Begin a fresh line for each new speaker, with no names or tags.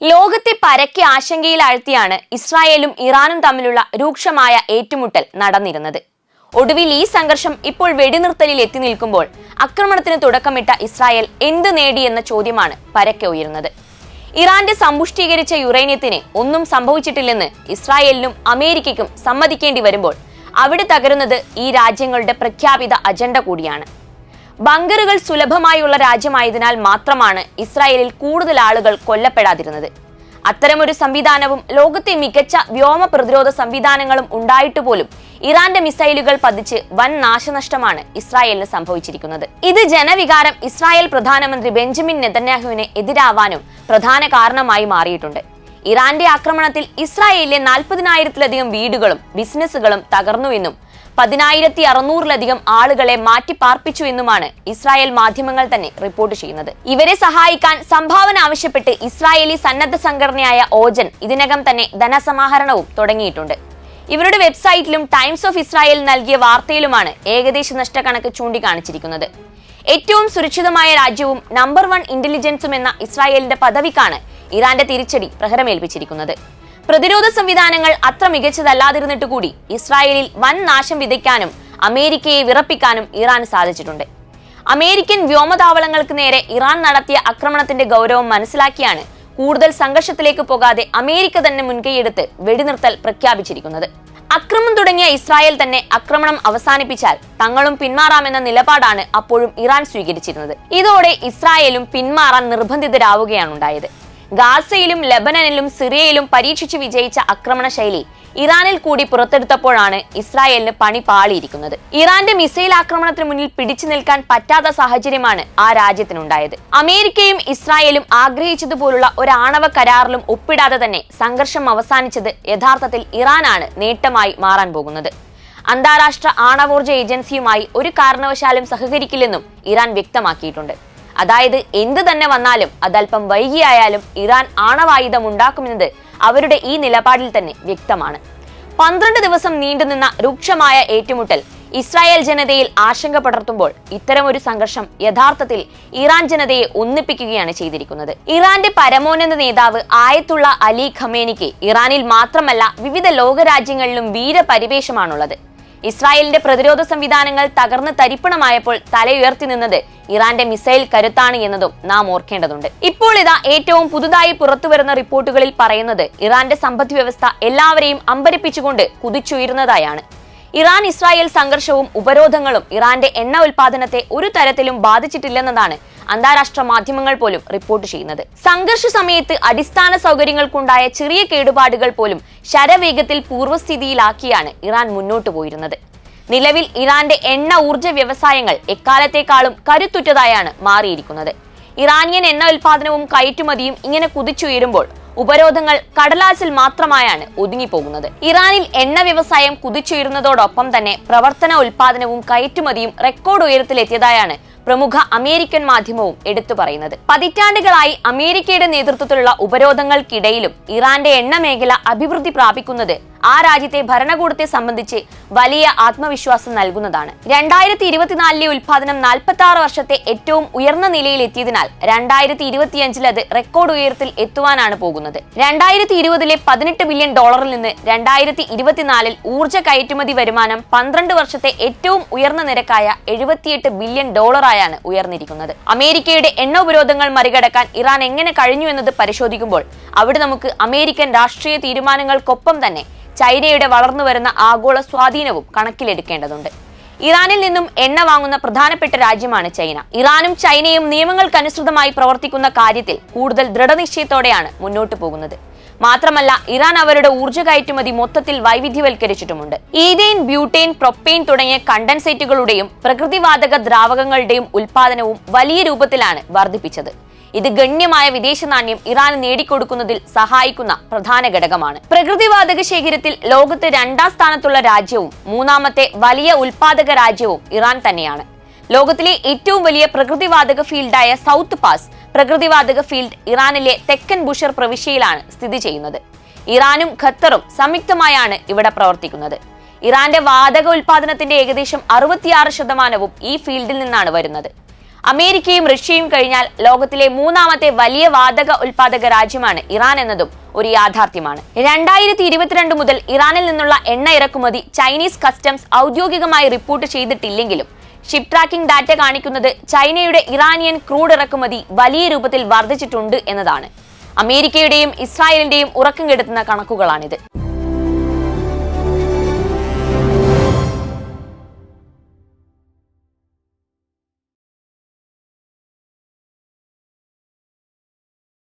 ലോകത്തെ പരക്കെ ആശങ്കയിലാഴ്ത്തിയാണ് ഇസ്രായേലും ഇറാനും തമ്മിലുള്ള രൂക്ഷമായ ഏറ്റുമുട്ടൽ നടന്നിരുന്നത്. ഒടുവിൽ ഈ സംഘർഷം ഇപ്പോൾ വെടിനിർത്തലിൽ എത്തി നിൽക്കുമ്പോൾ ആക്രമണത്തിന് തുടക്കമിട്ട ഇസ്രായേൽ എന്ത് നേടി എന്ന ചോദ്യമാണ് പരക്കെ ഉയരുന്നത്. ഇറാന്റെ സമ്പുഷ്ടീകരിച്ച യുറേനിയത്തിന് ഒന്നും സംഭവിച്ചിട്ടില്ലെന്ന് ഇസ്രായേലിനും അമേരിക്കയ്ക്കും സമ്മതിക്കേണ്ടി വരുമ്പോൾ അവിടെ തകരുന്നത് ഈ രാജ്യങ്ങളുടെ പ്രഖ്യാപിത അജണ്ട കൂടിയാണ്. ബങ്കറുകൾ സുലഭമായുള്ള രാജ്യമായതിനാൽ മാത്രമാണ് ഇസ്രായേലിൽ കൂടുതൽ ആളുകൾ കൊല്ലപ്പെടാതിരുന്നത്. അത്തരമൊരു സംവിധാനവും ലോകത്തെ മികച്ച വ്യോമ പ്രതിരോധ സംവിധാനങ്ങളും ഉണ്ടായിട്ട് പോലും ഇറാന്റെ മിസൈലുകൾ പതിച്ച് വൻ നാശനഷ്ടമാണ് ഇസ്രായേലിന് സംഭവിച്ചിരിക്കുന്നത്. ഇത് ജനവികാരം ഇസ്രായേൽ പ്രധാനമന്ത്രി ബെഞ്ചമിൻ നെതന്യാഹുവിന് എതിരാവാനും പ്രധാന കാരണമായി മാറിയിട്ടുണ്ട്. ഇറാന്റെ ആക്രമണത്തിൽ ഇസ്രായേലിലെ നാൽപ്പതിനായിരത്തിലധികം വീടുകളും ബിസിനസ്സുകളും തകർന്നുവെന്നും പതിനായിരത്തി അറുന്നൂറിലധികം ആളുകളെ മാറ്റിപ്പാർപ്പിച്ചു എന്നുമാണ് ഇസ്രായേൽ മാധ്യമങ്ങൾ തന്നെ റിപ്പോർട്ട് ചെയ്യുന്നത്. ഇവരെ സഹായിക്കാൻ സംഭാവന ആവശ്യപ്പെട്ട് ഇസ്രായേലി സന്നദ്ധ സംഘടനയായ ഓജൻ ഇതിനകം തന്നെ ധനസമാഹരണവും തുടങ്ങിയിട്ടുണ്ട്. ഇവരുടെ വെബ്സൈറ്റിലും ടൈംസ് ഓഫ് ഇസ്രായേൽ നൽകിയ വാർത്തയിലുമാണ് ഏകദേശ നഷ്ടക്കണക്ക് ചൂണ്ടിക്കാണിച്ചിരിക്കുന്നത്. ഏറ്റവും സുരക്ഷിതമായ രാജ്യവും നമ്പർ വൺ ഇന്റലിജൻസും എന്ന ഇസ്രായേലിന്റെ പദവിക്കാണ് ഇറാന്റെ തിരിച്ചടി പ്രഹരമേൽപ്പിച്ചിരിക്കുന്നത്. പ്രതിരോധ സംവിധാനങ്ങൾ അത്ര മികച്ചതല്ലാതിരുന്നിട്ട് കൂടി ഇസ്രായേലിൽ വൻ നാശം വിതയ്ക്കാനും അമേരിക്കയെ വിറപ്പിക്കാനും ഇറാൻ സാധിച്ചിട്ടുണ്ട്. അമേരിക്കൻ വ്യോമതാവളങ്ങൾക്ക് നേരെ ഇറാൻ നടത്തിയ ആക്രമണത്തിന്റെ ഗൗരവം മനസ്സിലാക്കിയാണ് കൂടുതൽ സംഘർഷത്തിലേക്ക് പോകാതെ അമേരിക്ക തന്നെ മുൻകൈയെടുത്ത് വെടിനിർത്തൽ പ്രഖ്യാപിച്ചിരിക്കുന്നത്. അക്രമം തുടങ്ങിയ ഇസ്രായേൽ തന്നെ അക്രമണം അവസാനിപ്പിച്ചാൽ തങ്ങളും പിന്മാറാമെന്ന നിലപാടാണ് അപ്പോഴും ഇറാൻ സ്വീകരിച്ചിരുന്നത്. ഇതോടെ ഇസ്രായേലും പിന്മാറാൻ നിർബന്ധിതരാവുകയാണ് ഉണ്ടായത് ഗാസയിലും ലബനനിലും സിറിയയിലും പരീക്ഷിച്ച് വിജയിച്ച ആക്രമണ ശൈലി ഇറാനിൽ കൂടി പുറത്തെടുത്തപ്പോഴാണ് ഇസ്രായേലിന് പണി പാളിയിരിക്കുന്നത്. ഇറാന്റെ മിസൈൽ ആക്രമണത്തിന് മുന്നിൽ പിടിച്ചു നിൽക്കാൻ പറ്റാത്ത സാഹചര്യമാണ് ആ രാജ്യത്തിനുണ്ടായത്. അമേരിക്കയും ഇസ്രായേലും ആഗ്രഹിച്ചതുപോലുള്ള ഒരു ആണവ കരാറിലും ഒപ്പിടാതെ തന്നെ സംഘർഷം അവസാനിച്ചത് യഥാർത്ഥത്തിൽ ഇറാനാണ് നേട്ടമായി മാറാൻ പോകുന്നത്. അന്താരാഷ്ട്ര ആണവോർജ ഏജൻസിയുമായി ഒരു കാരണവശാലും സഹകരിക്കില്ലെന്നും ഇറാൻ വ്യക്തമാക്കിയിട്ടുണ്ട്. അതായത് എന്ത് തന്നെ വന്നാലും അതല്പം വൈകിയായാലും ഇറാൻ ആണവായുധം ഉണ്ടാക്കുമെന്നത് അവരുടെ ഈ നിലപാടിൽ തന്നെ വ്യക്തമാണ്. പന്ത്രണ്ട് ദിവസം നീണ്ടുനിന്ന രൂക്ഷമായ ഏറ്റുമുട്ടൽ ഇസ്രായേൽ ജനതയിൽ ആശങ്ക പടർത്തുമ്പോൾ ഇത്തരമൊരു സംഘർഷം യഥാർത്ഥത്തിൽ ഇറാൻ ജനതയെ ഒന്നിപ്പിക്കുകയാണ് ചെയ്തിരിക്കുന്നത്. ഇറാന്റെ പരമോന്നത നേതാവ് ആയത്തുള്ള അലി ഖമേനിക്ക് ഇറാനിൽ മാത്രമല്ല വിവിധ ലോകരാജ്യങ്ങളിലും വീരപരിവേഷമാണുള്ളത്. ഇസ്രായേലിന്റെ പ്രതിരോധ സംവിധാനങ്ങൾ തകർന്ന് തരിപ്പണമായപ്പോൾ തലയുയർത്തി നിന്നത് ഇറാന്റെ മിസൈൽ കരുത്താണ് എന്നതും നാം ഓർക്കേണ്ടതുണ്ട്. ഇപ്പോൾ ഇതാ ഏറ്റവും പുതുതായി പുറത്തുവരുന്ന റിപ്പോർട്ടുകളിൽ പറയുന്നത് ഇറാന്റെ സമ്പദ് വ്യവസ്ഥ എല്ലാവരെയും അമ്പരിപ്പിച്ചുകൊണ്ട് കുതിച്ചുയരുന്നതായാണ്. ഇറാൻ ഇസ്രായേൽ സംഘർഷവും ഉപരോധങ്ങളും ഇറാന്റെ എണ്ണ ഉൽപാദനത്തെ ഒരു തരത്തിലും ബാധിച്ചിട്ടില്ലെന്നതാണ് അന്താരാഷ്ട്ര മാധ്യമങ്ങൾ പോലും റിപ്പോർട്ട് ചെയ്യുന്നത്. സംഘർഷ സമയത്ത് അടിസ്ഥാന സൗകര്യങ്ങൾക്കുണ്ടായ ചെറിയ കേടുപാടുകൾ പോലും ശരവേഗത്തിൽ പൂർവസ്ഥിതിയിലാക്കിയാണ് ഇറാൻ മുന്നോട്ടു പോയിരുന്നത്. നിലവിൽ ഇറാന്റെ എണ്ണ ഊർജ വ്യവസായങ്ങൾ എക്കാലത്തേക്കാളും കരുത്തുറ്റതായാണ് മാറിയിരിക്കുന്നത്. ഇറാനിയൻ എണ്ണ ഉൽപാദനവും കയറ്റുമതിയും ഇങ്ങനെ കുതിച്ചുയരുമ്പോൾ ഉപരോധങ്ങൾ കടലാസിൽ മാത്രമായാണ് ഒതുങ്ങിപ്പോകുന്നത്. ഇറാനിൽ എണ്ണ വ്യവസായം കുതിച്ചുയരുന്നതോടൊപ്പം തന്നെ പ്രവർത്തന ഉൽപാദനവും കയറ്റുമതിയും റെക്കോർഡ് ഉയരത്തിലെത്തിയതായാണ് പ്രമുഖ അമേരിക്കൻ മാധ്യമവും എടുത്തു പറയുന്നത്. പതിറ്റാണ്ടുകളായി അമേരിക്കയുടെ നേതൃത്വത്തിലുള്ള ഉപരോധങ്ങൾക്കിടയിലും ഇറാന്റെ എണ്ണ മേഖല അഭിവൃദ്ധി പ്രാപിക്കുന്നത് ആ രാജ്യത്തെ ഭരണകൂടത്തെ സംബന്ധിച്ച് വലിയ ആത്മവിശ്വാസം നൽകുന്നതാണ്. രണ്ടായിരത്തി ഇരുപത്തിനാലിലെ ഉൽപാദനം നാൽപ്പത്തി ആറ് വർഷത്തെ ഏറ്റവും ഉയർന്ന നിലയിൽ എത്തിയതിനാൽ രണ്ടായിരത്തി ഇരുപത്തിയഞ്ചിൽ അത് റെക്കോർഡ് ഉയരത്തിൽ എത്തുവാനാണ് പോകുന്നത്. രണ്ടായിരത്തി ഇരുപതിലെ പതിനെട്ട് ബില്യൺ ഡോളറിൽ നിന്ന് രണ്ടായിരത്തി ഇരുപത്തിനാലിൽ ഊർജ കയറ്റുമതി വരുമാനം പന്ത്രണ്ട് വർഷത്തെ ഏറ്റവും ഉയർന്ന നിരക്കായ എഴുപത്തിയെട്ട് ബില്യൺ ഡോളറായാണ് ഉയർന്നിരിക്കുന്നത്. അമേരിക്കയുടെ എണ്ണ ഉപരോധങ്ങൾ മറികടക്കാൻ ഇറാൻ എങ്ങനെ കഴിഞ്ഞു എന്നത് പരിശോധിക്കുമ്പോൾ അവിടെ നമുക്ക് അമേരിക്കൻ രാഷ്ട്രീയ തീരുമാനങ്ങൾക്കൊപ്പം തന്നെ ചൈനയുടെ വളർന്നു വരുന്ന ആഗോള സ്വാധീനവും കണക്കിലെടുക്കേണ്ടതുണ്ട്. ഇറാനിൽ നിന്നും എണ്ണ വാങ്ങുന്ന പ്രധാനപ്പെട്ട രാജ്യമാണ് ചൈന. ഇറാനും ചൈനയും നിയമങ്ങൾക്കനുസൃതമായി പ്രവർത്തിക്കുന്ന കാര്യത്തിൽ കൂടുതൽ ദൃഢനിശ്ചയത്തോടെയാണ് മുന്നോട്ടു പോകുന്നത്. മാത്രമല്ല ഇറാൻ അവരുടെ ഊർജ കയറ്റുമതി മൊത്തത്തിൽ വൈവിധ്യവൽക്കരിച്ചിട്ടുമുണ്ട്. ഈതെയിൻ ബ്യൂട്ടെയിൻ പ്രൊപ്പെയിൻ തുടങ്ങിയ കണ്ടൻസേറ്റുകളുടെയും പ്രകൃതിവാതക ദ്രാവകങ്ങളുടെയും ഉൽപാദനവും വലിയ രൂപത്തിലാണ് വർദ്ധിപ്പിച്ചത്. ഇത് ഗണ്യമായ വിദേശ നാണ്യം ഇറാന് നേടിക്കൊടുക്കുന്നതിൽ സഹായിക്കുന്ന പ്രധാന ഘടകമാണ്. പ്രകൃതിവാതക ശേഖരത്തിൽ ലോകത്ത് രണ്ടാം സ്ഥാനത്തുള്ള രാജ്യവും മൂന്നാമത്തെ വലിയ ഉൽപാദക രാജ്യവും ഇറാൻ തന്നെയാണ്. ലോകത്തിലെ ഏറ്റവും വലിയ പ്രകൃതിവാതക ഫീൽഡായ സൗത്ത് പാസ് പ്രകൃതിവാതക ഫീൽഡ് ഇറാനിലെ തെക്കൻ ബുഷർ പ്രവിശ്യയിലാണ് സ്ഥിതി ചെയ്യുന്നത്. ഇറാനും ഖത്തറും സംയുക്തമായാണ് ഇവിടെ പ്രവർത്തിക്കുന്നത്. ഇറാന്റെ വാതക ഉൽപാദനത്തിന്റെ ഏകദേശം അറുപത്തിയാറ് ശതമാനവും ഈ ഫീൽഡിൽ നിന്നാണ് വരുന്നത്. അമേരിക്കയും റഷ്യയും കഴിഞ്ഞാൽ ലോകത്തിലെ മൂന്നാമത്തെ വലിയ വാതക ഉൽപാദക രാജ്യമാണ് ഇറാൻ എന്നതും ഒരു യാഥാർത്ഥ്യമാണ്. രണ്ടായിരത്തി ഇരുപത്തിരണ്ട് മുതൽ ഇറാനിൽ നിന്നുള്ള എണ്ണ ഇറക്കുമതി ചൈനീസ് കസ്റ്റംസ് ഔദ്യോഗികമായി റിപ്പോർട്ട് ചെയ്തിട്ടില്ലെങ്കിലും ഷിപ്പ് ട്രാക്കിംഗ് ഡാറ്റ കാണിക്കുന്നത് ചൈനയുടെ ഇറാനിയൻ ക്രൂഡ് ഇറക്കുമതി വലിയ രൂപത്തിൽ വർദ്ധിച്ചിട്ടുണ്ട് എന്നതാണ്. അമേരിക്കയുടെയും ഇസ്രായേലിന്റെയും ഉറക്കം കെടുത്തുന്ന കണക്കുകളാണിത്.